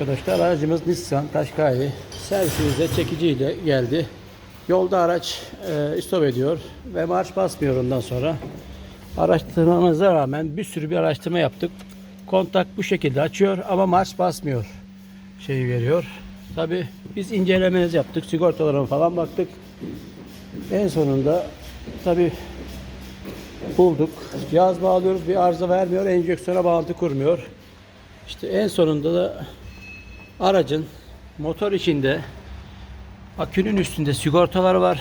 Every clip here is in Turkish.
Arkadaşlar aracımız Nissan Qashqai servisimizde çekiciyle geldi. Yolda araç e, istop ediyor ve marş basmıyor ondan sonra. Araştırmamıza rağmen bir sürü bir araştırma yaptık. Kontak bu şekilde açıyor ama marş basmıyor. Şeyi veriyor. Tabi biz incelemenizi yaptık. Sigortalarına falan baktık. En sonunda tabi bulduk. Cihaz bağlıyoruz bir arıza vermiyor. Enjeksiyona bağlantı kurmuyor. İşte en sonunda da Aracın motor içinde akünün üstünde sigortalar var.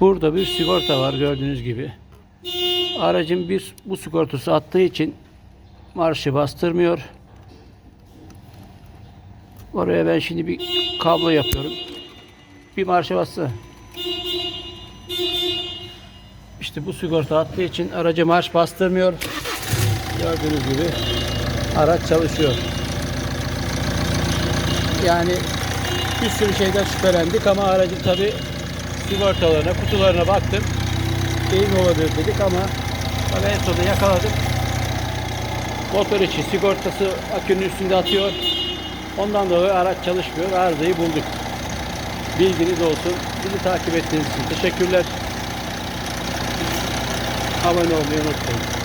Burada bir sigorta var gördüğünüz gibi. Aracın bir bu sigortası attığı için marşı bastırmıyor. Oraya ben şimdi bir kablo yapıyorum. Bir marşa bassa. İşte bu sigorta attığı için aracı marş bastırmıyor. Gördüğünüz gibi araç çalışıyor. Yani bir sürü şeyden şüphelendik ama aracın tabi sigortalarına, kutularına baktık. İyi mi olabilir dedik ama tabii en sonunda yakaladık. Motor içi sigortası akünün üstünde atıyor. Ondan dolayı araç çalışmıyor. Arızayı bulduk. Bilginiz olsun. Bizi takip ettiğiniz için teşekkürler. Abone olmayı unutmayın.